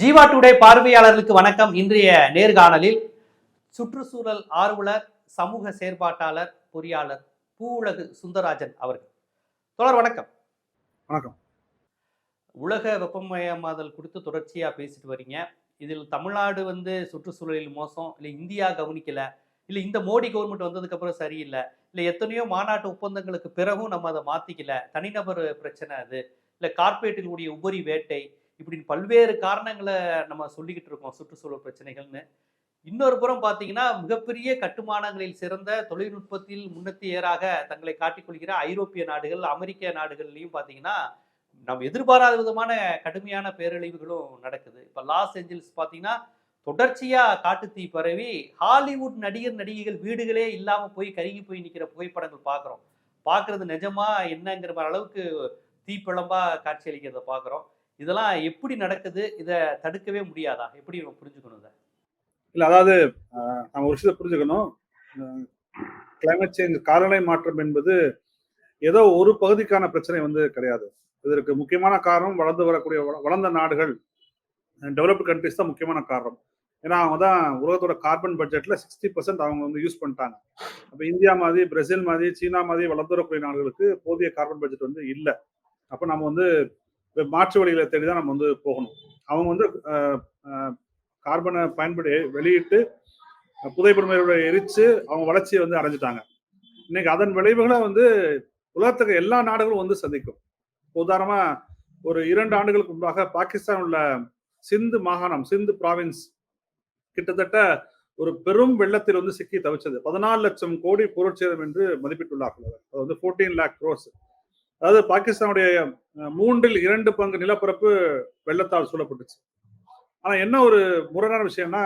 Jeeva today பார்வையாளர்களுக்கு வணக்கம். இன்றைய நேர்காணலில் சுற்றுச்சூழல் ஆர்வலர் சமூக செயற்பாட்டாளர் பொறியாளர் பூவுலகு சுந்தரராஜன் அவர்கள். தொடர் வணக்கம். வணக்கம். உலக வெப்பமயமாதல் குறித்து தொடர்ச்சியா பேசிட்டு வரீங்க. இதில் தமிழ்நாடு வந்து சுற்றுச்சூழலில் மோசம் இல்லை இந்தியா கவனிக்கல இல்லை இந்த மோடி கவர்மெண்ட் வந்ததுக்கு அப்புறம் சரியில்லை இல்லை எத்தனையோ மாநாட்டு ஒப்பந்தங்களுக்கு பிறகும் நம்ம அதை மாத்திக்கல தனிநபர் பிரச்சனை அது இல்லை கார்ப்பரேட்டினுடைய உபரி வேட்டை இப்படின்னு பல்வேறு காரணங்களை நம்ம சொல்லிக்கிட்டு இருக்கோம் சுற்றுச்சூழல் பிரச்சனைகள்னு. இன்னொரு புறம் பார்த்தீங்கன்னா மிகப்பெரிய கட்டுமானங்களில் சிறந்த தொழில்நுட்பத்தில் முன்னத்தியராக தங்களை காட்டிக்கொள்கிற ஐரோப்பிய நாடுகள் அமெரிக்க நாடுகள்லையும் பார்த்தீங்கன்னா நம்ம எதிர்பாராத விதமான கடுமையான பேரழிவுகளும் நடக்குது. இப்போ லாஸ் ஏஞ்சல்ஸ் பார்த்தீங்கன்னா தொடர்ச்சியாக காட்டுத்தீ பரவி ஹாலிவுட் நடிகர் நடிகைகள் வீடுகளே இல்லாமல் போய் கருகி போய் நிற்கிற புகைப்படங்கள் பார்க்குறோம். பார்க்குறது நிஜமா என்னங்கிற அளவுக்கு தீப்பிழம்பாக காட்சியளிக்கிறத பார்க்குறோம். இதெல்லாம் எப்படி நடக்குது? இதை தடுக்கவே முடியாதா? எப்படி நம்ம புரிஞ்சுக்கணும் இதை? இல்லை அதாவது நம்ம ஒரு விஷயத்தை புரிஞ்சுக்கணும். கிளைமேட் சேஞ்ச் காலநிலை மாற்றம் என்பது ஏதோ ஒரு பகுதிக்கான பிரச்சனை வந்து கிடையாது. இதற்கு முக்கியமான காரணம் வளர்ந்து வரக்கூடிய வளர்ந்த நாடுகள் டெவலப்டு கண்ட்ரிஸ் தான் முக்கியமான காரணம். ஏன்னா அவங்க தான் உலகத்தோட கார்பன் பட்ஜெட்ல சிக்ஸ்டி பர்சன்ட் அவங்க வந்து யூஸ் பண்ணிட்டாங்க. அப்போ இந்தியா மாதிரி பிரேசில் மாதிரி சீனா மாதிரி வளர்ந்து வரக்கூடிய நாடுகளுக்கு போதிய கார்பன் பட்ஜெட் வந்து இல்லை. அப்போ நம்ம வந்து மாற்று வழிகளை தேடி தான் நம்ம வந்து போகணும். அவங்க வந்து கார்பனை பயன்படு வெளியிட்டு புதைப்படமையோட எரிச்சு அவங்க வளர்ச்சியை வந்து அடைஞ்சிட்டாங்க. இன்னைக்கு அதன் விளைவுகளை வந்து உலகத்துக்கு எல்லா நாடுகளும் வந்து சந்திக்கும். உதாரணமா ஒரு இரண்டு ஆண்டுகளுக்கு முன்பாக பாகிஸ்தான் உள்ள சிந்து மாகாணம் சிந்து ப்ராவின்ஸ் கிட்டத்தட்ட ஒரு பெரும் வெள்ளத்தில் வந்து சிக்கி தவிச்சது. பதினாலு லட்சம் கோடி பொருட்சேதம் என்று மதிப்பிட்டுள்ளார்கள். அது வந்து ஃபோர்டீன் லேக் க்ரோஸ் அதாவது பாகிஸ்தானுடைய மூன்றில் இரண்டு பங்கு நிலப்பரப்பு வெள்ளத்தால் சூழப்பட்டுச்சு. ஆனா என்ன ஒரு முரணான விஷயம்னா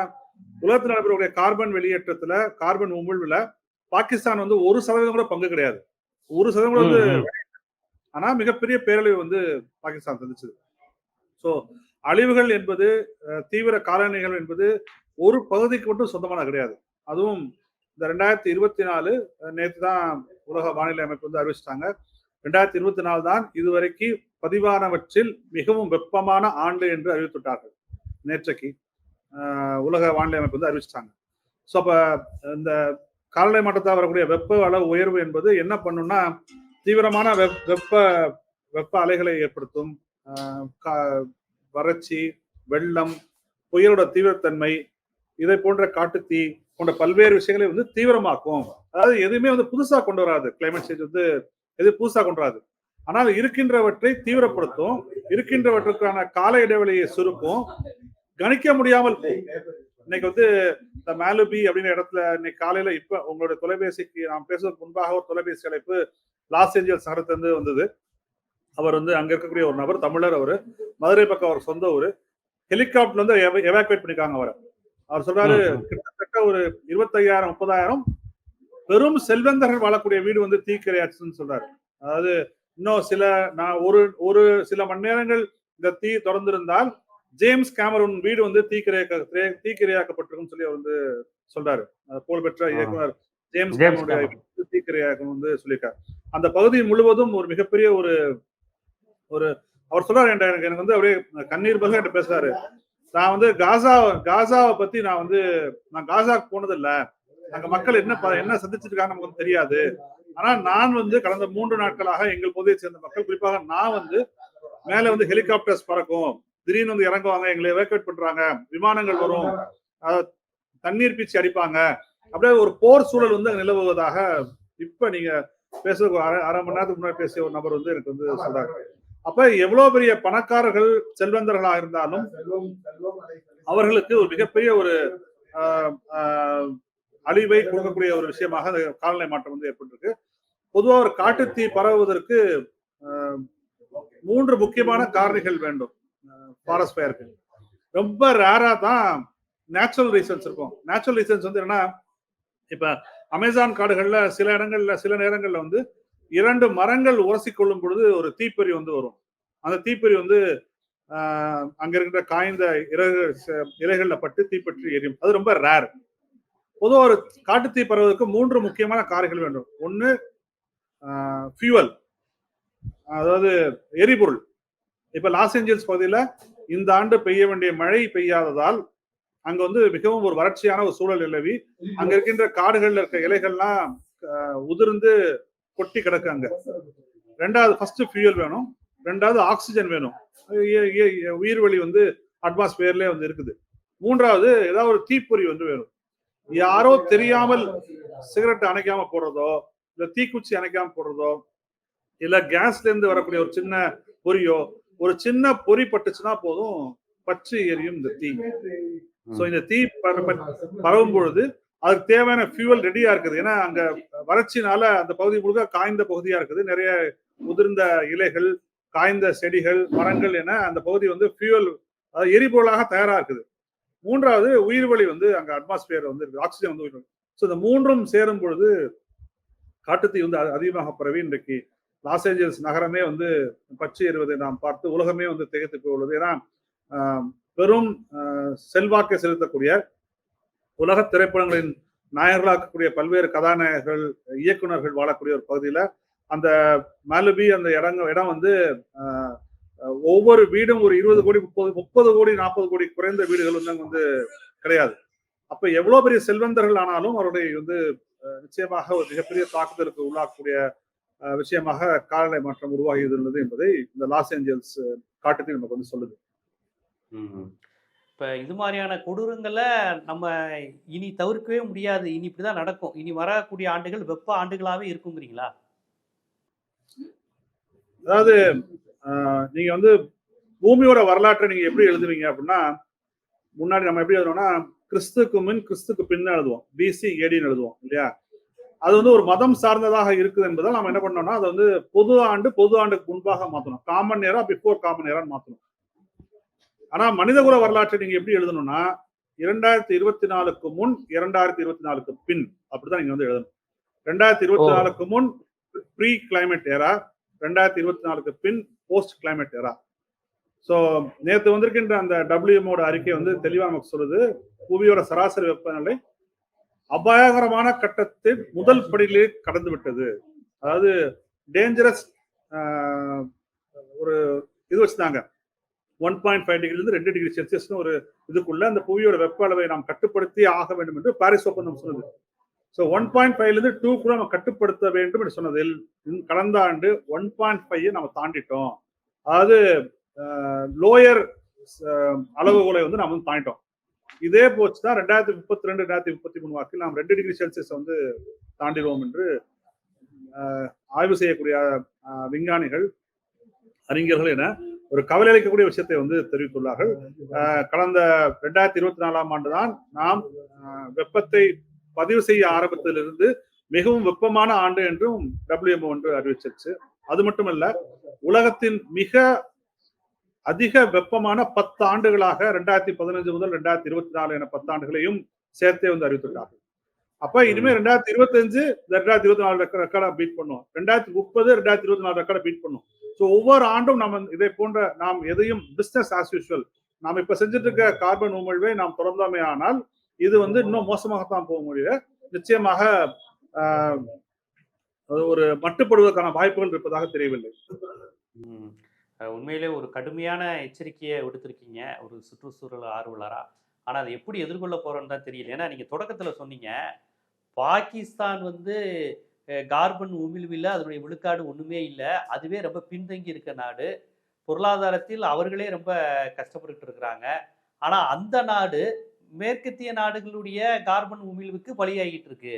உலகத்தில் நடைபெறக்கூடிய கார்பன் வெளியேற்றத்துல கார்பன் உமிழ்வுல பாகிஸ்தான் வந்து ஒரு சதவீதம் கூட பங்கு கிடையாது. ஒரு சதவீதம் கூட வந்து ஆனா மிகப்பெரிய பேரழிவு வந்து பாகிஸ்தான் சந்திச்சது. சோ அழிவுகள் என்பது தீவிர காலநிலைகள் என்பது ஒரு பகுதிக்கு மட்டும் சொந்தமான கிடையாது. அதுவும் இந்த ரெண்டாயிரத்தி இருபத்தி நாலு நேற்று தான் உலக வானிலை அமைப்பு வந்து அறிவிச்சிட்டாங்க. ரெண்டாயிரத்தி இருபத்தி நாலு தான் இதுவரைக்கு பதிவானவற்றில் மிகவும் வெப்பமான ஆண்டு என்று அறிவித்துட்டார்கள் நேற்றைக்கு உலக வானிலை அமைப்பு வந்து அறிவிச்சிட்டாங்க. ஸோ அப்போ இந்த காலநிலை மாற்றத்தால் வரக்கூடிய வெப்ப அளவு உயர்வு என்பது என்ன பண்ணும்னா தீவிரமான வெப் வெப்ப வெப்ப அலைகளை ஏற்படுத்தும். கா- வறட்சி வெள்ளம் புயலோட தீவிரத்தன்மை இதை போன்ற காட்டுத்தீ போன்ற பல்வேறு விஷயங்களை வந்து தீவிரமாக்கும். அதாவது எதுவுமே வந்து புதுசாக கொண்டு வராது. கிளைமேட் சேஞ்ச் வந்து எது புதுசா கொண்டு வராது ஆனால் இருக்கின்றவற்றை தீவிரப்படுத்தும் இருக்கின்றவற்றுக்கான கால இடைவெளியை சுருக்கும் கணிக்க முடியாமல். இன்னைக்கு வந்து இந்த மேலுபி அப்படிங்கிற இடத்துல இன்னைக்கு காலையில இப்ப உங்களுடைய தொலைபேசிக்கு நாம் பேசுவதற்கு முன்பாக ஒரு தொலைபேசி அழைப்பு லாஸ் ஏஞ்சல்ஸ் நகரத்திலிருந்து வந்தது. அவர் வந்து அங்க இருக்கக்கூடிய ஒரு நபர் தமிழர் அவரு. மதுரை பக்கம் அவர் சொந்த ஊரு. ஹெலிகாப்டர்ல வந்து எவாக்குவேட் பண்ணிருக்காங்க அவரை. அவர் சொல்றாரு கிட்டத்தட்ட ஒரு இருபத்தையாயிரம் முப்பதாயிரம் பெரும் செல்வந்தர்கள் வாழக்கூடிய வீடு வந்து தீக்கிரையாச்சுன்னு சொல்றாரு. அதாவது இன்னும் சில நான் ஒரு ஒரு சில மணி நேரங்கள் இந்த தீ தொடர்ந்திருந்தால் ஜேம்ஸ் கேமரூன் வீடு வந்து தீக்கிரையாக்க தீ- தீக்கிரையாக்கப்பட்டிருக்கும்னு சொல்லி அவர் வந்து சொல்றாரு. புகழ்பெற்ற. இயக்குனர் ஜேம்ஸ் தீக்கிரையாக்கம் வந்து சொல்லியிருக்காரு. அந்த பகுதி முழுவதும் ஒரு மிகப்பெரிய ஒரு ஒரு அவர் சொல்றாரு எனக்கு எனக்கு வந்து அப்படியே கண்ணீர் பல்க என்கிட்ட பேசுறாரு. நான் வந்து காசா காசாவை பத்தி நான் வந்து நான் காசாக்கு போனது இல்ல அங்க மக்கள் என்ன ப- என்ன சந்திச்சிட்டு இருக்காங்க நமக்கு தெரியாது. ஆனா நான் வந்து கடந்த மூன்று நாட்களாக எங்கள் பகுதியை சேர்ந்த மக்கள் குறிப்பாக நான் வந்து மேல வந்து ஹெலிகாப்டர்ஸ் பறக்கும். திடீர்னு வந்து இறங்குவாங்க எங்களை எவாக்குவேட் பண்றாங்க. விமானங்கள் வரும். தண்ணீர் பீச்சி அடிப்பாங்க. அப்படியே ஒரு போர் சூழல் வந்து அங்கே நிலவுவதாக இப்ப நீங்க பேச அரை அரை மணி நேரத்துக்கு முன்னாடி பேசிய ஒரு நபர் வந்து எனக்கு வந்து சொல்றாரு அப்ப எவ்வளவு பெரிய பணக்காரர்கள் செல்வந்தர்களா இருந்தாலும் அவர்களுக்கு ஒரு மிகப்பெரிய ஒரு அழிவை கொடுக்கக்கூடிய ஒரு விஷயமாக அந்த காலநிலை மாற்றம் வந்து ஏற்பட்டிருக்கு. பொதுவாக ஒரு காட்டுத்தீ பரவுவதற்கு மூன்று முக்கியமான காரணிகள் வேண்டும். ஃபாரஸ்ட் ஃபயருக்கு ரொம்ப ரேரா தான் நேச்சுரல் ரீசன்ஸ் இருக்கும். நேச்சுரல் ரீசன்ஸ் வந்து என்னன்னா இப்ப அமேசான் காடுகள்ல சில இடங்கள்ல சில நேரங்கள்ல வந்து இரண்டு மரங்கள் உரசி கொள்ளும் பொழுது ஒரு தீப்பொறி வந்து வரும். அந்த தீப்பொறி வந்து அங்க இருக்கிற காய்ந்த இறகு இலைகள்ல பட்டு தீப்பற்றி எரியும். அது ரொம்ப ரேர் பொதுவாக ஒரு காட்டுத்தீ பரவதற்கு மூன்று முக்கியமான காரணிகள் வேண்டும். ஒன்று ஃபியூவல் அதாவது எரிபொருள். இப்ப லாஸ் ஏஞ்சல்ஸ் பகுதியில இந்த ஆண்டு பெய்ய வேண்டிய மழை பெய்யாததால் அங்க வந்து மிகவும் ஒரு வறட்சியான ஒரு சூழல் நிலவி அங்க இருக்கின்ற காடுகள்ல இருக்க இலைகள்லாம் உதிர்ந்து கொட்டி கிடக்கு அங்க. ரெண்டாவது ஃபர்ஸ்ட் ஃபியூயல் வேணும். ரெண்டாவது ஆக்சிஜன் வேணும். உயிர் இய- உயிர்வெளி வந்து அட்மாஸ்பியர்லேயே வந்து இருக்குது. மூன்றாவது ஏதாவது ஒரு தீப்பொறி வந்து வேணும். யாரோ தெரியாமல் சிகரெட் அணைக்காம போடுறதோ இல்ல தீக்குச்சி அணைக்காம போடுறதோ இல்ல கேஸ்ல இருந்து வரக்கூடிய ஒரு சின்ன பொரியோ ஒரு சின்ன பொறி பட்டுச்சுன்னா போதும் பற்றி எரியும் இந்த தீ. சோ இந்த தீ பர- ப- பரவும் பொழுது அதுக்கு தேவையான ஃபியூவல் ரெடியா இருக்குது. ஏன்னா அங்க வறட்சினால அந்த பகுதி முழுக்க காய்ந்த பகுதியா இருக்குது. நிறைய உதிர்ந்த இலைகள் காய்ந்த செடிகள் மரங்கள் என அந்த பகுதி வந்து ஃபியூவல் எரிபொருளாக தயாரா இருக்குது. மூன்றாவது உயிர் வழி வந்து அங்க அட்மாஸ்பியர் வந்து இருக்குது ஆக்சிஜன் வந்து உயிர் ஸோ இந்த மூன்றும் சேரும் பொழுது காட்டுத்தீ வந்து அதிகமாக பரவி இன்றைக்கு லாஸ் ஏஞ்சல்ஸ் நகரமே வந்து பச்சை ஏறுவதை நாம் பார்த்து உலகமே வந்து திகைத்து போயுள்ளது. ஏன்னா பெரும் செல்வாக்கை செலுத்தக்கூடிய உலக திரைப்படங்களின் நாயகர்களாக்கக்கூடிய பல்வேறு கதாநாயகர்கள் இயக்குனர்கள் வாழக்கூடிய ஒரு பகுதியில் அந்த மாலுபி அந்த இடங்க இடம் வந்து ஒவ்வொரு வீடும் ஒரு இருபது கோடி முப்பது முப்பது கோடி நாற்பது கோடி குறைந்த வீடுகள் வந்து வந்து கிடையாது. அப்ப எவ்வளவு பெரிய செல்வந்தர்கள் ஆனாலும் அவருடைய வந்து நிச்சயமாக ஒரு மிகப்பெரிய தாக்குதலுக்கு உள்ளாக்கக்கூடிய அஹ், விஷயமாக காலநிலை மாற்றம் உருவாகி இருந்தது என்பதை இந்த லாஸ் ஏஞ்சல்ஸ் காட்டுத்தீ நமக்கு வந்து சொல்லுது. இப்ப இது மாதிரியான கொடூரங்களை நம்ம இனி தவிர்க்கவே முடியாது. இனி இப்படிதான் நடக்கும். இனி வரக்கூடிய ஆண்டுகள் வெப்ப ஆண்டுகளாவே இருக்குங்கிறீங்களா? அதாவது நீங்க வந்து பூமியோட வரலாற்றை நீங்க எப்படி எழுதுவீங்க அப்படின்னா முன்னாடி நம்ம எப்படி எழுதுவோம்னா கிறிஸ்துக்கு முன் கிறிஸ்துக்கு பின்ன எழுதுவோம். பிசி ஏடின்னு எழுதுவோம் இல்லையா? அது வந்து ஒரு மதம் சார்ந்ததாக இருக்குது என்பதால் நம்ம என்ன பண்ணோம்னா அது வந்து பொது ஆண்டு பொது ஆண்டுக்கு முன்பாக மாத்தணும். காமன் நேரா பிஃபோர் காமன் நேரம் மாத்தணும். ஆனா மனிதகுல வரலாற்றை நீங்க எப்படி எழுதணும்னா இரண்டாயிரத்தி இருபத்தி நாலுக்கு முன் இரண்டாயிரத்தி இருபத்தி நாலுக்கு பின் அப்படிதான் நீங்க வந்து எழுதணும். ரெண்டாயிரத்தி இருபத்தி நாலுக்கு முன் ப்ரீ கிளைமேட் ஏரா ரெண்டாயிரத்தி இருபத்தி நாலுக்கு பின் போஸ்ட் கிளைமேட் எரா ஸோ நேற்று வந்திருக்கின்ற அந்த டபிள்யூஎம்மோட அறிக்கை வந்து தெளிவாக நமக்கு சொல்லுது. புவியோட சராசரி வெப்பநிலை அபாயகரமான கட்டத்தின் முதல் படியிலே கடந்து விட்டது. அதாவது டேஞ்சரஸ் ஒரு இது வச்சுதாங்க. ஒன் பாயிண்ட் ஃபைவ் டிகிரிலிருந்து ரெண்டு டிகிரி செல்சியஸ்னு ஒரு இதுக்குள்ள அந்த புவியோட வெப்ப அளவை நாம் கட்டுப்படுத்தி ஆக வேண்டும் என்று பாரிஸ் ஒப்பந்தம் சொன்னது ஸோ ஒன் பாயிண்ட் ஃபைவ்லேருந்து டூ கூட நம்ம கட்டுப்படுத்த வேண்டும் என்று சொன்னதில் கடந்த ஆண்டு ஒன் பாயிண்ட் ஃபைவ் நம்ம தாண்டிட்டோம். அதாவது லோயர் அளவுகோலை வந்து நம்ம வந்து தாண்டிட்டோம். இதே போச்சு தான் ரெண்டாயிரத்தி முப்பத்தி ரெண்டு ரெண்டாயிரத்தி முப்பத்தி மூணு வாக்கில் நாம் ரெண்டு டிகிரி செல்சியஸ் வந்து தாண்டிடுவோம் என்று ஆய்வு செய்யக்கூடிய விஞ்ஞானிகள் அறிஞர்கள் என ஒரு கவலை அளிக்கக்கூடிய விஷயத்தை வந்து தெரிவித்துள்ளார்கள். கடந்த ரெண்டாயிரத்தி இருபத்தி நாலாம் ஆண்டு தான் நாம் வெப்பத்தை பதிவு செய்ய ஆரம்பத்திலிருந்து மிகவும் வெப்பமான ஆண்டு என்றும் டபிள்யூஎம்ஓ ஒன்று அறிவிச்சிருச்சு. அது மட்டுமல்ல உலகத்தின் மிக அதிக வெப்பமான பத்து ஆண்டுகளாக ரெண்டாயிரத்தி பதினஞ்சு முதல் ரெண்டாயிரத்தி இருபத்தி நாலு என பத்தாண்டுகளையும் சேர்த்தே வந்து அறிவித்துள்ளார்கள் அப்ப இனிமே ரெண்டாயிரத்தி இருபத்தஞ்சு ரெண்டாயிரத்தி இருபத்தி நாலு ரெக்கார்டை பீட் பண்ணும். ரெண்டாயிரத்தி முப்பது ரெண்டாயிரத்தி இருபத்தி நாலு ரெக்கார்டை பீட் பண்ணும். ஸோ ஒவ்வொரு ஆண்டும் நம்ம இதை போன்ற நாம் எதையும் பிஸ்னஸ் ஆஸ் யூஸ்வல் நாம் இப்ப செஞ்சுட்டு இருக்க கார்பன் உமிழ்வை நாம் தொடர்ந்தோமே ஆனால் இது வந்து இன்னும் மோசமாகத்தான் போக முடியல. நிச்சயமாக அது ஒரு மட்டுப்படுவதற்கான வாய்ப்புகள் இருப்பதாக தெரியவில்லை. உண்மையிலே ஒரு கடுமையான எச்சரிக்கையை விடுத்திருக்கீங்க. ஒரு சுற்றுச்சூழல் ஆர்வலரா. ஆனா அதை எப்படி எதிர்கொள்ள போறோம்னு தான் தெரியல. ஏன்னா நீங்க தொடக்கத்துல சொன்னீங்க. பாகிஸ்தான் வந்து கார்பன் உமிழ்வில் அதனுடைய விழுக்காடு ஒண்ணுமே இல்லை. அதுவே ரொம்ப பின்தங்கி இருக்க நாடு. பொருளாதாரத்தில் அவர்களே ரொம்ப கஷ்டப்பட்டுட்டு இருக்கிறாங்க. ஆனா அந்த நாடு மேற்கத்திய நாடுகளுடைய கார்பன் உமிழ்வுக்கு பலியாகிட்டு இருக்கு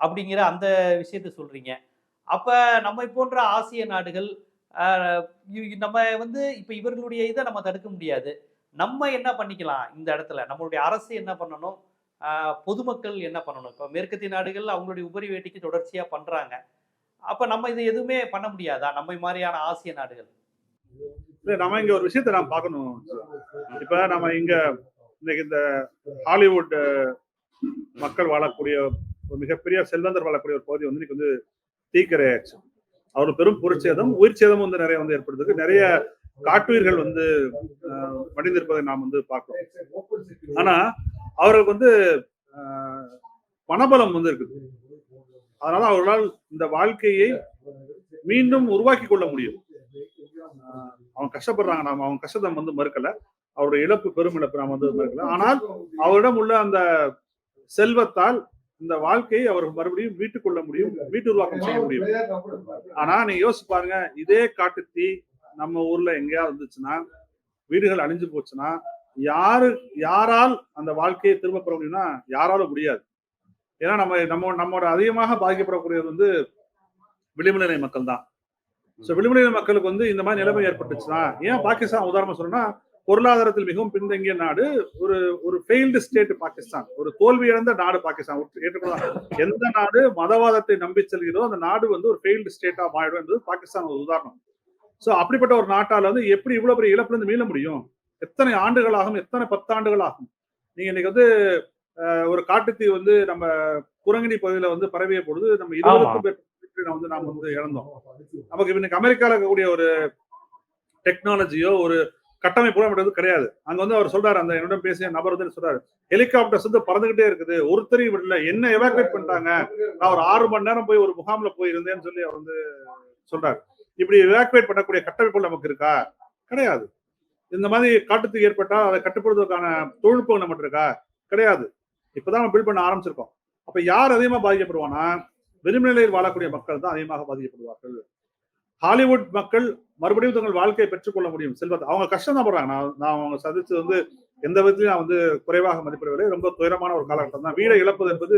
அப்படிங்கிற அந்த விஷயத்த சொல்றீங்க. அப்ப நம்மை போன்ற ஆசிய நாடுகள் நம்ம வந்து இப்ப இவர்களுடைய இதை நம்ம தடுக்க முடியாது. நம்ம என்ன பண்ணிக்கலாம் இந்த இடத்துல? நம்மளுடைய அரசு என்ன பண்ணணும்? பொதுமக்கள் என்ன பண்ணணும்? இப்போ மேற்கத்திய நாடுகள் அவங்களுடைய உபரி வேட்டைக்கு தொடர்ச்சியாக பண்றாங்க. அப்ப நம்ம இது எதுவுமே பண்ண முடியாதா? நம்மை மாதிரியான ஆசிய நாடுகள். இல்லை நம்ம இங்க ஒரு விஷயத்தை நாம் பார்க்கணும். இப்போ நம்ம இங்க இன்னைக்கு இந்த ஹாலிவுட் மக்கள் வாழக்கூடிய ஒரு மிகப்பெரிய செல்வந்தர் வாழக்கூடிய ஒரு பகுதி வந்து இன்னைக்கு வந்து தீக்கிரையாச்சு அவர் பெரும் பொருட்சேதம் உயிர் சேதம் வந்து நிறைய வந்து ஏற்படுறதுக்கு நிறைய காட்டுயிர்கள் வந்து மடிந்திருப்பதை நாம் வந்து பார்க்கிறோம். ஆனா அவர்களுக்கு வந்து பணபலம் வந்து இருக்குது. அதனால அவர்களால் இந்த வாழ்க்கையை மீண்டும் உருவாக்கி கொள்ள முடியும். அவங்க கஷ்டப்படுறாங்க நாம அவங்க கஷ்டத்தை வந்து மறுக்கல. அவருடைய இழப்பு பெரும் இழப்பு நாம வந்து ஆனால் அவரிடம் உள்ள அந்த செல்வத்தால் இந்த வாழ்க்கையை அவர் மறுபடியும் மீட்டுக் கொள்ள முடியும் மீட்டு உருவாக்கம் செய்ய முடியும். ஆனா நீங்க யோசிச்சு பாருங்க இதே காட்டுத்தீ நம்ம ஊர்ல எங்கேயாவது வந்துச்சுன்னா வீடுகள் அழிஞ்சு போச்சுன்னா யாரு யாரால் அந்த வாழ்க்கையை திரும்ப பெற முடியும்னா யாராலும் முடியாது. ஏன்னா நம்ம நம்ம நம்மளோட அதிகமாக பாதிக்கப்படக்கூடியது வந்து விளிம்பு நிலை மக்கள் தான் ஸோ விளிம்பு நிலை மக்களுக்கு வந்து இந்த மாதிரி நிலைமை ஏற்பட்டுச்சுன்னா ஏன் பாகிஸ்தான் உதாரணம் சொல்லணும்னா பொருளாதாரத்தில் மிகவும் பின்தங்கிய நாடு ஒரு ஒரு ஃபெயில்டு ஸ்டேட் பாகிஸ்தான். ஒரு தோல்வி இழந்த நாடு பாகிஸ்தான். ஏற்றுக்கொள்ளலாம் எந்த நாடு மதவாதத்தை நம்பி செல்கிறதோ அந்த நாடு வந்து ஒரு ஃபெயில்டு ஸ்டேட்டா மாறிடும் என்பது பாகிஸ்தான் ஒரு உதாரணம். ஸோ அப்படிப்பட்ட ஒரு நாட்டால வந்து எப்படி இவ்வளவு பெரிய இழப்புல இருந்து மீள முடியும்? எத்தனை ஆண்டுகள் ஆகும் எத்தனை பத்தாண்டுகள் ஆகும் நீங்க இன்னைக்கு வந்து ஒரு காட்டுத்தீ வந்து நம்ம குரங்கிணி பகுதியில வந்து பரவிய பொழுது நம்ம இருபதுக்கும் மேற்பட்ட வந்து நாம் வந்து இழந்தோம் நமக்கு இன்னைக்கு அமெரிக்கால இருக்கக்கூடிய ஒரு டெக்னாலஜியோ ஒரு கட்டமைப்போ அப்படின்றது கிடையாது. அங்க வந்து அவர் சொல்றாரு அந்த என்னிடம் பேசிய நபர் வந்து சொல்றாரு? ஹெலிகாப்டர்ஸ் வந்து பறந்துகிட்டே இருக்குது ஒருத்தரையும் விடல என்ன எவாக்குவேட் பண்ணிட்டாங்க? நான் ஒரு ஆறு மணி நேரம் போய் ஒரு முகாம்ல போய் இருந்தேன்னு சொல்லி அவர் வந்து சொல்றாரு. இப்படி எவாக்குவேட் பண்ணக்கூடிய கட்டமைப்பு நமக்கு இருக்கா? கிடையாது. இந்த மாதிரி காட்டுத்துக்கு ஏற்பட்டால் அதை கட்டுப்படுத்துவதற்கான தொழில்நுட்பம் நம்மகிட்ட இருக்கா? கிடையாது. இப்பதான் நம்ம பில்ட் பண்ண ஆரம்பிச்சிருக்கோம். அப்ப யார் அதிகமா பாதிக்கப்படுவானா விளிம்புநிலையில் வாழக்கூடிய மக்கள் தான் அதிகமாக பாதிக்கப்படுவார்கள். ஹாலிவுட் மக்கள் மறுபடியும் தங்கள் வாழ்க்கையை பெற்றுக்கொள்ள முடியும். செல்வத்தை அவங்க கஷ்டம் தான் படுறாங்க. நான் நான் அவங்க சந்திச்சு வந்து எந்த விதத்திலையும் நான் வந்து குறைவாக மதிப்பிடவில்லை. ரொம்ப துயரமான ஒரு காலகட்டம் தான். வீடை இழப்பது என்பது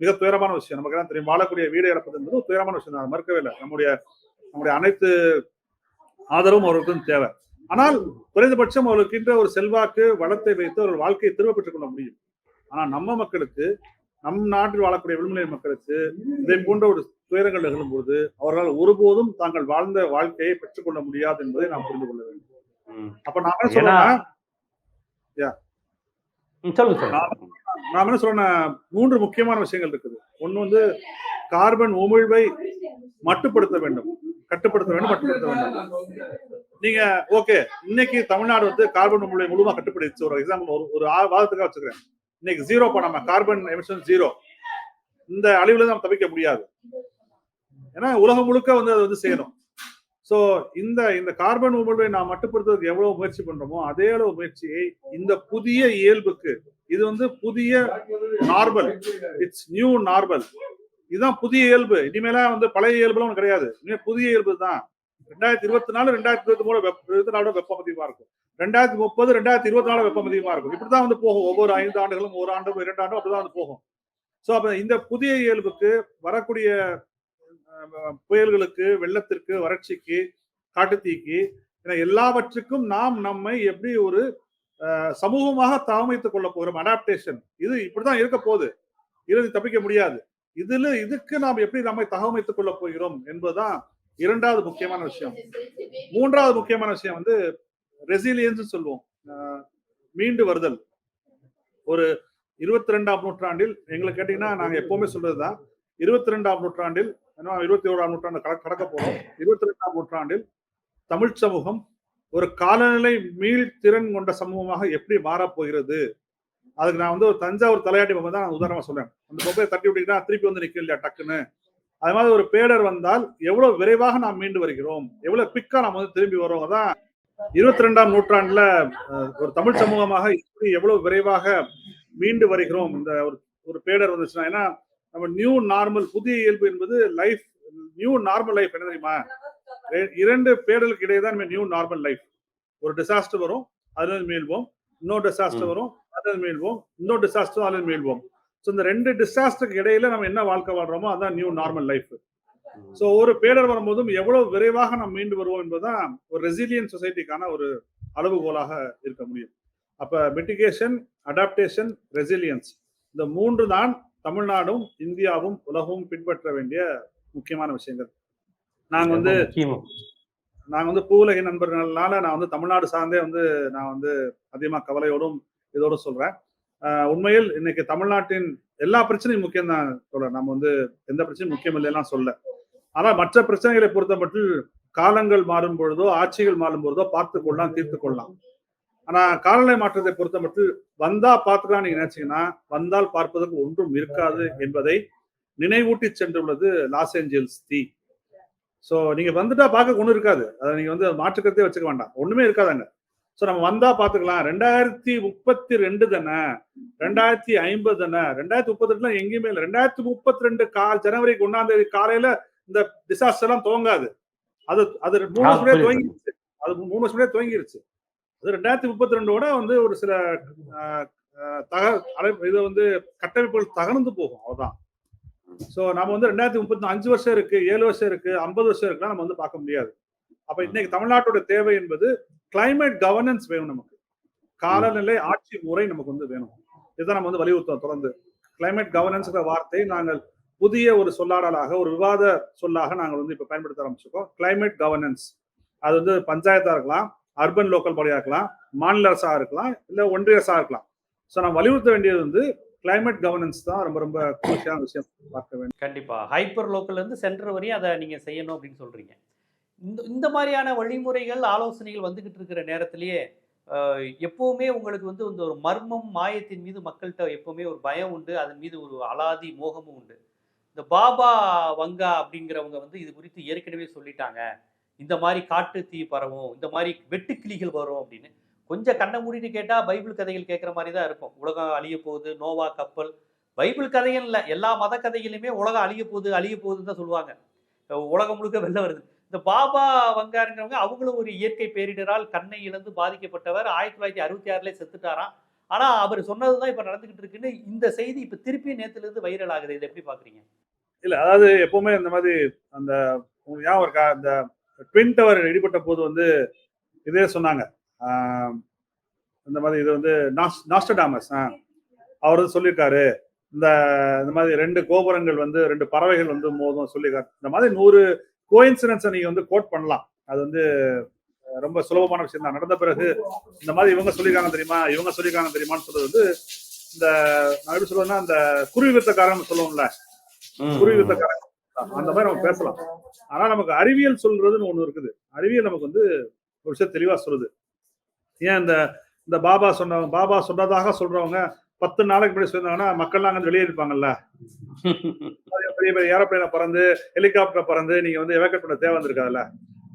மிக துயரமான விஷயம். நமக்கு தான் தெரியும் வாழக்கூடிய வீடை இழப்பது என்பது துயரமான விஷயம் நான் மறுக்கவே இல்லை. நம்முடைய நம்முடைய அனைத்து ஆதரவும் அவர்களுக்கும் தேவை. ஆனால் குறைந்தபட்சம் அவர்களுக்கின்ற ஒரு செல்வாக்கு வளத்தை வைத்து அவர்கள் வாழ்க்கையை திரும்ப பெற்றுக்கொள்ள முடியும். ஆனால் நம்ம மக்களுக்கு நம் நாட்டில் வாழக்கூடிய விடுமுறை மக்களுக்கு இதை போன்ற ஒரு துயரங்கள் நிகழும்போது அவர்களால் ஒருபோதும் தாங்கள் வாழ்ந்த வாழ்க்கையை பெற்றுக்கொள்ள முடியாது என்பதை நாம் புரிந்து கொள்ள வேண்டும். அப்ப நான் என்ன சொல்லுங்க நான் என்ன சொல்றேன்னா மூன்று முக்கியமான விஷயங்கள் இருக்குது. ஒண்ணு வந்து கார்பன் உமிழ்வை மட்டுப்படுத்த வேண்டும். கட்டுப்படுத்த வேண்டும் மட்டுப்படுத்த வேண்டும். நீங்க ஓகே இன்னைக்கு தமிழ்நாடு வந்து கார்பன் உமிழ்வை முழுமா கட்டுப்படுத்தி ஒரு எக்ஸாம்பிள் ஒரு ஒரு வாதத்துக்காக வச்சுக்கிறேன். இன்னைக்கு ஜீரோ பண்ணாம கார்பன் எமிஷன் ஜீரோ இந்த அழிவுல நம்ம தவிக்க முடியாது. ஏன்னா உலகம் முழுக்க வந்து அது வந்து செய்யணும் ஸோ இந்த இந்த கார்பன் உமிழ்வை நாம் மட்டுப்படுத்துறதுக்கு எவ்வளவு முயற்சி பண்றோமோ அதே அளவு முயற்சியை இந்த புதிய இயல்புக்கு இது வந்து புதிய நார்மல் இட்ஸ் நியூ நார்மல் இதுதான் புதிய இயல்பு. இனிமேலாம் வந்து பழைய இயல்புலாம் ஒன்று கிடையாது. இனிமே புதிய இயல்பு தான். ரெண்டாயிரத்தி இருபத்தி நாலு ரெண்டாயிரத்தி இருபத்தி மூணு வெப்ப இருபத்தி நாலு வெப்பம் அதிகமா இருக்கும். ரெண்டாயிரத்தி முப்பது ரெண்டாயிரத்தி இருபத்தி நாலு வெப்பம் அதிகமா இருக்கும். இப்படிதான் வந்து போகும். ஒவ்வொரு ஐந்து ஆண்டுகளும் ஒரு ஆண்டும் இரண்டு ஆண்டும் அப்படிதான் வந்து போகும். சோ அப்ப இந்த புதிய இயல்புக்கு வரக்கூடிய புயல்களுக்கு வெள்ளத்திற்கு வறட்சிக்கு காட்டுத்தீக்கு என எல்லாவற்றுக்கும் நாம் நம்மை எப்படி ஒரு சமூகமாக தகமைத்துக் கொள்ள போகிறோம். அடாப்டேஷன் இது இப்படிதான் இருக்க போகுது. இறுதி தப்பிக்க முடியாது. இதுல இதுக்கு நாம் எப்படி நம்மை தகவமைத்துக் கொள்ள போகிறோம் என்பதுதான் இரண்டாவது முக்கியமான விஷயம். மூன்றாவது முக்கியமான விஷயம் வந்து ரெசிலியன்ஸ் சொல்லுவோம். மீண்டு வருதல். ஒரு இருபத்தி ரெண்டாம் நூற்றாண்டில் எங்களை கேட்டீங்கன்னா நாங்க எப்பவுமே சொல்றதுதான் இருபத்தி ரெண்டாம் நூற்றாண்டில் ஏன்னா இருபத்தி ஓராம் நூற்றாண்டு கட- கடக்க போறோம். இருபத்தி ரெண்டாம் நூற்றாண்டில் தமிழ் சமூகம் ஒரு காலநிலை மீள் திறன் கொண்ட சமூகமாக எப்படி மாறப் போகிறது? அதுக்கு நான் வந்து ஒரு தஞ்சாவூர் தலையாட்டி பொம்மை தான் உதாரணமா சொல்றேன். அந்த பொம்மையை தட்டி விட்டீங்கன்னா திருப்பி வந்து நிற்கும் இல்லையா டக்குன்னு? அது மாதிரி ஒரு பேடர் வந்தால் எவ்வளவு விரைவாக நாம் மீண்டு வருகிறோம்? எவ்வளவு பிக்கா நாம் வந்து திரும்பி வரோம்? அதான் இருபத்தி ரெண்டாம் நூற்றாண்டுல ஒரு தமிழ் சமூகமாக எப்படி எவ்வளவு விரைவாக மீண்டு வருகிறோம்? இந்த ஒரு ஒரு பேடர் வந்துச்சுன்னா ஏன்னா நம்ம நியூ நார்மல் புதிய இயல்பு என்பது லைஃப் நியூ நார்மல் லைஃப் என்ன தெரியுமா? இரண்டு பேடலுக்கு இடையே தான் நியூ நார்மல் லைஃப் ஒரு டிசாஸ்டர் வரும் அதுல மீள்வோம். இன்னொரு டிசாஸ்டர். வரும் அதுல மீள்வோம். இன்னொரு டிசாஸ்டர் அதுல மீள்வோம். ஸோ இந்த ரெண்டு டிசாஸ்டருக்கு இடையில நம்ம என்ன வாழ்க்கை வாழ்றோமோ அதான் நியூ நார்மல் லைஃப் ஸோ ஒரு பேடர் வரும்போதும் எவ்வளவு விரைவாக நாம் மீண்டு வருவோம் என்பதுதான் ஒரு ரெசிலியன் சொசைட்டிக்கான ஒரு அளவுகோலாக இருக்க முடியும். அப்ப மிட்டிகேஷன் அடாப்டேஷன் ரெசிலியன்ஸ் இந்த மூன்று தான் தமிழ்நாடும் இந்தியாவும் உலகமும் பின்பற்ற வேண்டிய முக்கியமான விஷயங்கள். நாங்க வந்து நாங்க வந்து பூவுலகை நண்பர்கள்னால நான் வந்து தமிழ்நாடு சார்ந்தே வந்து நான் வந்து அதிகமா கவலையோடும் இதோடும் சொல்றேன். உண்மையில் இன்னைக்கு தமிழ்நாட்டின் எல்லா பிரச்சனையும் முக்கியம் தான் சொல்றேன் நம்ம வந்து எந்த பிரச்சனையும் முக்கியம் இல்லைன்னா சொல்ல. ஆனால் மற்ற பிரச்சனைகளை பொறுத்த மட்டும் காலங்கள் மாறும் பொழுதோ ஆட்சிகள் மாறும் பொழுதோ பார்த்து கொள்ளலாம் தீர்த்து கொள்ளலாம் ஆனா காலநிலை மாற்றத்தை பொறுத்த மட்டும் வந்தா பார்த்துக்கலாம் நீங்க நினைச்சீங்கன்னா வந்தால் பார்ப்பதற்கு ஒன்றும் இருக்காது என்பதை நினைவூட்டி சென்றுள்ளது லாஸ் ஏஞ்சல்ஸ் தீ ஸோ நீங்க வந்துட்டா பார்க்க ஒன்றும் இருக்காது. அதை நீங்க வந்து மாற்றுக்கருத்தே வச்சுக்க வேண்டாம். ஒண்ணுமே இருக்காதாங்க ஸோ நம்ம வந்தா பார்த்துக்கலாம். ரெண்டாயிரத்தி முப்பத்தி ரெண்டு தானே? ரெண்டாயிரத்தி ஐம்பது தானே? ரெண்டாயிரத்தி முப்பத்தி ரெண்டுல எங்கேயுமே இல்லை. ரெண்டாயிரத்தி முப்பத்தி ரெண்டு கால் ஜனவரிக்கு ஒன்னாம் தேதி காலையில இந்த டிசாஸ்டர் எல்லாம் துவங்காது. அது அது மூணு வருஷம். துவங்கிருச்சு. அது மூணு வருஷம் துவங்கிருச்சு. ரெண்டாயிரத்தி முப்பத்தி ரெண்டோட வந்து ஒரு சில ஆஹ், தக இது வந்து கட்டமைப்புகள் தகர்ந்து போகும் அவ்வளவுதான். ஸோ நம்ம வந்து ரெண்டாயிரத்தி முப்பத்தி அஞ்சு வருஷம் இருக்கு ஏழு வருஷம் இருக்கு ஐம்பது வருஷம் இருக்குலாம் நம்ம வந்து பார்க்க முடியாது. அப்ப இன்னைக்கு தமிழ்நாட்டோட தேவை என்பது கிளைமேட் கவர்னன்ஸ் வேணும் நமக்கு. காலநிலை ஆட்சி முறை நமக்கு வந்து வேணும். இதுதான் நம்ம வந்து வலியுறுத்தோம் தொடர்ந்து. கிளைமேட் கவர்னன்ஸ்ங்கிற வார்த்தை நாங்கள் புதிய ஒரு சொல்லாடலாக ஒரு விவாத சொல்லாக நாங்கள் வந்து இப்ப பயன்படுத்த ஆரம்பிச்சிருக்கோம். கிளைமேட் கவர்னன்ஸ் அது வந்து பஞ்சாயத்தா இருக்கலாம் அர்பன் லோக்கல் பாடியாக இருக்கலாம் மாநில அரசாக இருக்கலாம் இல்லை ஒன்றிய அரசாக இருக்கலாம். ஸோ நான் வலியுறுத்த வேண்டியது வந்து கிளைமேட் கவர்னன்ஸ் தான் ரொம்ப ரொம்ப குரூஷியான விஷயம் பார்க்க வேண்டும் கண்டிப்பாக ஹைப்பர் லோக்கல்ல இருந்து சென்டர் வரையும் அதை நீங்கள் செய்யணும் அப்படின்னு சொல்கிறீங்க இந்த இந்த மாதிரியான வழிமுறைகள் ஆலோசனைகள் வந்துகிட்டு இருக்கிற நேரத்திலேயே எப்போவுமே உங்களுக்கு வந்து இந்த ஒரு மர்மம் மாயத்தின் மீது மக்கள்கிட்ட எப்போவுமே ஒரு பயம் உண்டு அதன் மீது ஒரு அலாதி மோகமும் உண்டு. இந்த பாபா வங்கா அப்படிங்கிறவங்க வந்து இது குறித்து ஏற்கனவே சொல்லிட்டாங்க. இந்த மாதிரி காட்டு தீ பரவும் இந்த மாதிரி வெட்டுக்கிளிகள் வரும் அப்படின்னு கொஞ்சம் கண்ணை மூடிட்டு கேட்டால் பைபிள் கதைகள் கேட்குற மாதிரி தான் இருக்கும். உலகம் அழிய போகுது நோவா கப்பல். பைபிள் கதைகள் இல்லை எல்லா மத கதைகளுமே உலகம் அழிய போகுது அழிய போகுதுன்னு தான் சொல்லுவாங்க. உலகம் முழுக்க வெளில வருது. இந்த பாபா வங்காருங்கிறவங்க அவங்களும் ஒரு இயற்கை பேரிடரால் கண்ணை இழந்து பாதிக்கப்பட்டவர். ஆயிரத்தி தொள்ளாயிரத்தி அறுபத்தி ஆறுலேயே செத்துட்டாராம். ஆனால் அவர் சொன்னது தான் இப்போ நடந்துகிட்டு இருக்குன்னு இந்த செய்தி இப்போ திருப்பி நேற்றுலேருந்து வைரல் ஆகுது. இதை எப்படி பார்க்குறீங்க இல்லை அதாவது எப்பவுமே இந்த மாதிரி அந்த உங்களுக்கு ஞாபகம் இருக்கா? அந்த ட்வின் டவர் இடிபட்ட போது வந்து இதே சொன்னாங்க. இந்த மாதிரி இது வந்து நாஸ்டடாமஸ் அவர் வந்து சொல்லியிருக்காரு. இந்த இந்த மாதிரி ரெண்டு கோபுரங்கள் வந்து ரெண்டு பறவைகள் வந்து மோதும் சொல்லியிருக்காரு. இந்த மாதிரி நூறு கோயின்சிடன்ஸை நீங்க வந்து கோட் பண்ணலாம். அது வந்து ரொம்ப சுலபமான விஷயம் தான். நடந்த பிறகு இந்த மாதிரி இவங்க சொல்லியிருக்காங்க தெரியுமா? இவங்க சொல்லியிருக்காங்க தெரியுமான்னு சொல்றது வந்து இந்த நான் எப்படி சொல்லுவேன்னா இந்த குருவி வித்தக்காரன் சொல்லுவோம்ல. குருவி வித்தக்காரன் அந்த மாதிரி நம்ம பேசலாம். ஆனா நமக்கு அறிவியல் சொல்றதுன்னு ஒண்ணு இருக்குது. அறிவியல் நமக்கு வந்து ஒரு விஷயம் தெளிவா சொல்லுது. ஏன் இந்த இந்த பாபா சொன்னவங்க பாபா சொன்னதாக சொல்றவங்க பத்து நாளைக்கு முன்னாடி சொன்னாங்கன்னா மக்கள்லாம் அங்க வெளியே இருப்பாங்கல்ல. பெரிய பெரிய ஏரோப்ளேன பறந்து ஹெலிகாப்டர் பறந்து நீங்க வந்து எவாக்கேட் பண்ண தேவை வந்திருக்காதுல்ல.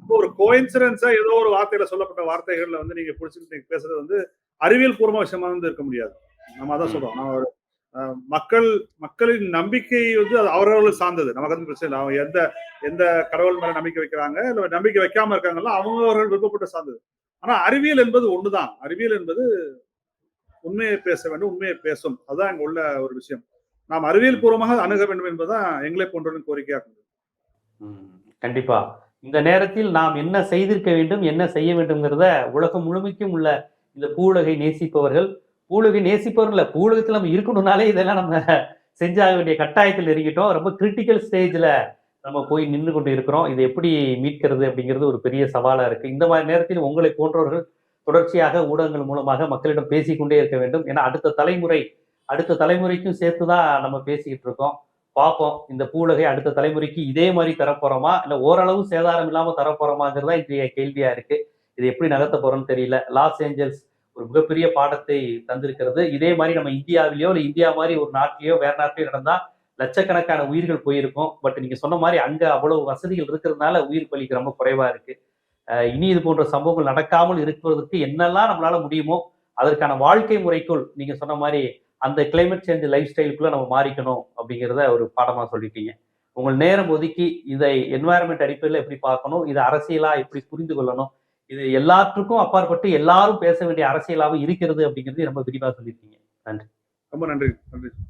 இப்போ ஒரு கோயின்சிடன்ஸா ஏதோ ஒரு வார்த்தையில சொல்லப்பட்ட வார்த்தைகள்ல வந்து நீங்க பிடிச்சிட்டு நீங்க பேசுறது வந்து அறிவியல் பூர்வ விஷயமா வந்து இருக்க முடியாது. நம்ம அதான் சொல்றோம். நம்ம ஒரு மக்கள் மக்களின் நம்பிக்கை வந்து அது அவரவர்களுக்கு சார்ந்தது. நமக்கு வந்து பிரச்சனை இல்லை. அவங்க எந்த எந்த கடவுள் மேல நம்பிக்கை வைக்கிறாங்க இல்ல நம்பிக்கை வைக்காம இருக்காங்களோ அவங்க அவர்கள் விருப்பப்பட்டு சார்ந்தது. ஆனா அறிவியல் என்பது ஒண்ணுதான். அறிவியல் என்பது உண்மையை பேச வேண்டும் உண்மையை பேசும். அதுதான் இங்க உள்ள ஒரு விஷயம். நாம் அறிவியல் பூர்வமாக அணுக வேண்டும் என்பதுதான் எங்களை போன்றவரின் கோரிக்கையாக கண்டிப்பா. இந்த நேரத்தில் நாம் என்ன செய்திருக்க வேண்டும் என்ன செய்ய வேண்டும்ங்கிறத உலகம் முழுமைக்கும் உள்ள இந்த பூலகை நேசிப்பவர்கள் பூவுலகை நேசிப்பவர்கள் இல்லை பூவுலகத்தில் நம்ம இருக்கணும்னாலே இதெல்லாம் நம்ம செஞ்சாக வேண்டிய கட்டாயத்தில் இருக்கிட்டோம் ரொம்ப கிரிட்டிக்கல் ஸ்டேஜில் நம்ம போய் நின்று கொண்டு இருக்கிறோம். இதை எப்படி மீட்கிறது அப்படிங்கிறது ஒரு பெரிய சவாலாக இருக்குது இந்த மாதிரி நேரத்தில் உங்களை போன்றவர்கள் தொடர்ச்சியாக ஊடகங்கள் மூலமாக மக்களிடம் பேசிக்கொண்டே இருக்க வேண்டும். ஏன்னா அடுத்த தலைமுறை அடுத்த தலைமுறைக்கும் சேர்த்து தான் நம்ம பேசிக்கிட்டு இருக்கோம். பார்ப்போம் இந்த பூலகை அடுத்த தலைமுறைக்கு இதே மாதிரி தரப்போகிறோமா இல்லை ஓரளவு சேதாரம் இல்லாமல் தரப்போகிறோமாங்கிறது தான் இன்றைய கேள்வியாக இருக்குது இது எப்படி நகர்த்த போகிறோன்னு தெரியல. லாஸ் ஏஞ்சல்ஸ் ஒரு மிகப்பெரிய பாடத்தை தந்திருக்கிறது. இதே மாதிரி நம்ம இந்தியாவிலேயோ இல்லை இந்தியா மாதிரி ஒரு நாட்டிலேயோ வேற நாட்டிலேயோ நடந்தால் லட்சக்கணக்கான உயிர்கள் போயிருக்கும். பட் நீங்க சொன்ன மாதிரி அங்க அவ்வளவு வசதிகள் இருக்கிறதுனால உயிர் பலிக்கு ரொம்ப குறைவா இருக்கு. இனி இது போன்ற சம்பவங்கள் நடக்காமல் இருக்கிறதுக்கு என்னெல்லாம் நம்மளால முடியுமோ அதற்கான வாழ்க்கை முறைக்குள் நீங்க சொன்ன மாதிரி அந்த கிளைமேட் சேஞ்ச் லைஃப் ஸ்டைலுக்குள்ள நம்ம மாறிக்கணும் அப்படிங்கிறத ஒரு பாடமா சொல்லிட்டீங்க. உங்கள் நேரம் ஒதுக்கி இதை என்வாயர்மெண்ட் அடிப்படையில் எப்படி பார்க்கணும் இதை அரசியலா எப்படி புரிந்து கொள்ளணும் இது எல்லாத்துக்கும் அப்பாற்பட்டு எல்லாரும் பேச வேண்டிய அரசியலாகவும் இருக்கிறது அப்படிங்கிறது ரொம்ப விரிவாக சொல்லியிருக்கீங்க. நன்றி. ரொம்ப நன்றி நன்றி.